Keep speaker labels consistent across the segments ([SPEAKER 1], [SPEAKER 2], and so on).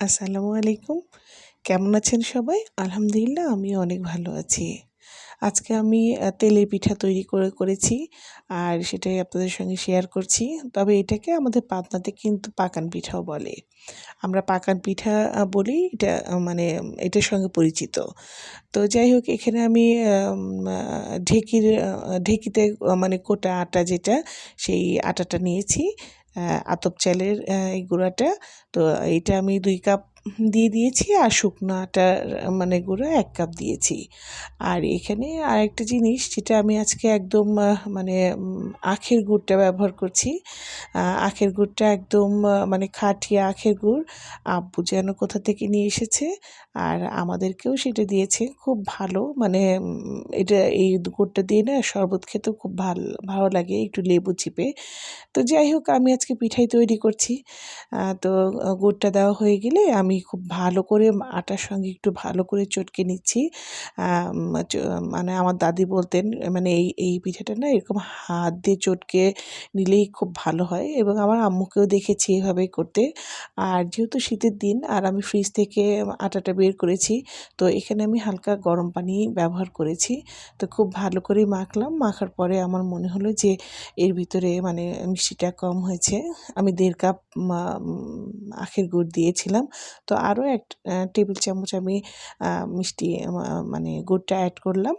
[SPEAKER 1] আসসালামু আলাইকুম। কেমন আছেন সবাই? আলহামদুলিল্লাহ আমি অনেক ভালো আছি। আজকে আমি তেলের পিঠা তৈরি করে করেছি আর সেটাই আপনাদের সঙ্গে শেয়ার করছি। তবে এটাকে আমাদের পাতনাতে কিন্তু পাকান পিঠাও বলে। আমরা পাকান পিঠা বলি, এটা মানে এটার সঙ্গে পরিচিত। তো যাই হোক, এখানে আমি ঢেকির ঢেকিতে মানে কোটা আটা যেটা, সেই আটাটা নিয়েছি। আতপ চালের এই গুঁড়াটা। তো এইটা আমি দুই কাপ দিয়ে দিয়েছি আর শুকনো আটার মানে গুঁড়ো এক কাপ দিয়েছি। আর এখানে আরেকটা জিনিস যেটা আমি আজকে একদম মানে আখের গুড়টা ব্যবহার করছি। আখের গুড়টা একদম মানে খাটিয়া আখের গুড়। আব্বু যেন কোথা থেকে নিয়ে এসেছে আর আমাদেরকেও সেটা দিয়েছে। খুব ভালো মানে এটা, এই গুড়টা দিয়ে না শরবত খেতেও খুব ভালো, ভালো লাগে একটু লেবু চিপে। তো যাই হোক, আমি আজকে পিঠাই তৈরি করছি। তো গুড়টা দেওয়া হয়ে গেলে আমি খুব ভালো করে আটার সঙ্গে একটু ভালো করে চটকে নিচ্ছি। মানে আমার দাদি বলতেন মানে এই এই পিঠাটা না এরকম হাত দিয়ে চটকে নিলেই খুব ভালো হয় এবং আমার আম্মুকেও দেখেছি এভাবেই করতে। আর যেহেতু শীতের দিন আর আমি ফ্রিজ থেকে আটাটা বের করেছি, তো এখানে আমি হালকা গরম পানি ব্যবহার করেছি। তো খুব ভালো করে মাখলাম, মাখার পরে আমার মনে হলো যে এর ভিতরে মানে মিষ্টিটা কম হয়েছে। আমি দেড় কাপ আখের গুড় দিয়েছিলাম। তো আরও এক টেবিল চামচ আমি মিষ্টি মানে গুড়টা অ্যাড করলাম।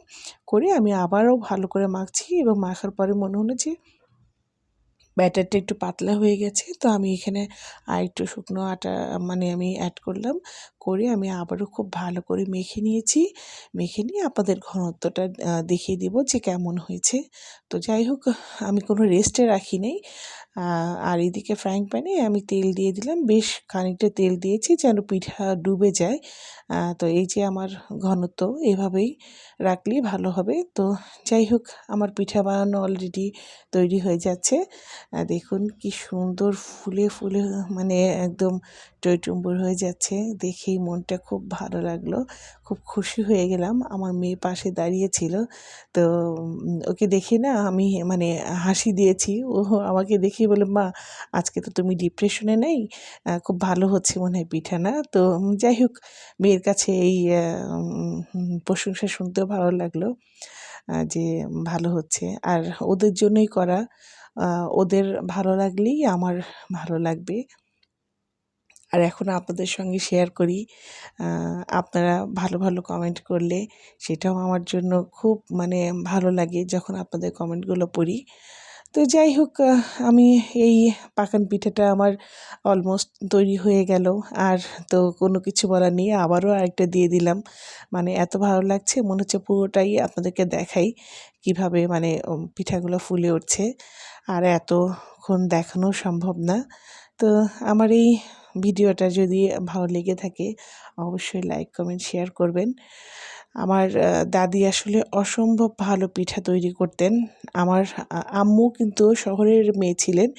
[SPEAKER 1] করে আমি আবারও ভালো করে মাখছি এবং মাখার পরে মনে হলো যে ব্যাটারটা একটু পাতলা হয়ে গেছে। তো আমি এখানে আর একটু শুকনো আটা মানে আমি অ্যাড করলাম। করে আমি আবারও খুব ভালো করে মেখে নিয়েছি। মেখে নিয়ে আপনাদের ঘনত্বটা দেখিয়ে দিব যে কেমন হয়েছে। তো যাই হোক, আমি কোনো রেস্টে রাখি নেই। আর এদিকে ফ্রাইং প্যানে আমি তেল দিয়ে দিলাম। বেশ খানিকটা তেল দিয়েছি যেন পিঠা ডুবে যায়। তো এই যে আমার ঘনত্ব এভাবেই রাখলেই ভালো হবে। তো যাই হোক, আমার পিঠা বানানো অলরেডি তৈরি হয়ে যাচ্ছে। দেখুন কি সুন্দর ফুলে ফুলে মানে একদম টইটুম্বুর হয়ে যাচ্ছে। দেখেই মনটা খুব ভালো লাগল। খুব খুশি হয়ে গেলাম। আমার মেয়ে পাশে দাঁড়িয়েছিল তো ওকে দেখে না আমি মানে হাসি দিয়েছি। ও আমাকে দেখে বলে, মা, আজকে তো তুমি ডিপ্রেশনে নেই খুব ভালো হচ্ছে মনে হয় পিঠা, না? তো যাই হোক, মেয়ের কাছে এই প্রশংসা শুনতেও ভালো লাগল যে ভালো হচ্ছে। আর ওদের জন্যই করা ওদের ভালো লাগলেই আমার ভালো লাগবে। আর এখন আপনাদের সঙ্গে শেয়ার করি আপনারা ভালো ভালো কমেন্ট করলে সেটাও আমার জন্য খুব মানে ভালো লাগে যখন আপনাদের কমেন্টগুলো পড়ি। তো যাই হোক আমি এই পাকান পিঠাটা আমার অলমোস্ট তৈরি হয়ে গেল। আর তো কোনো কিছু বলার নেই, আবারও আরেকটা দিয়ে দিলাম। মানে এত ভালো লাগছে, মনে হচ্ছে পুরোটাই আপনাদেরকে দেখাই কীভাবে মানে পিঠাগুলো ফুলে উঠছে। আর এতক্ষণ দেখানো সম্ভব না। তো আমার এই ভিডিওটা যদি ভালো লেগে থাকে, অবশ্যই লাইক কমেন্ট শেয়ার করবেন। আমার দাদি আসলে অসম্ভব ভালো পিঠা তৈরি করতেন। আমার আম্মু কিন্তু শহরের মেয়ে ছিলেন,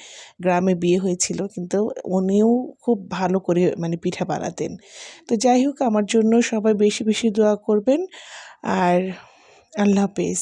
[SPEAKER 1] গ্রামে বিয়ে হয়েছিল, কিন্তু উনিও খুব ভালো করে মানে পিঠা বানাতেন। তো যাই হোক, আমার জন্য সবাই বেশি বেশি দোয়া করবেন। আর আল্লাহ হাফেজ।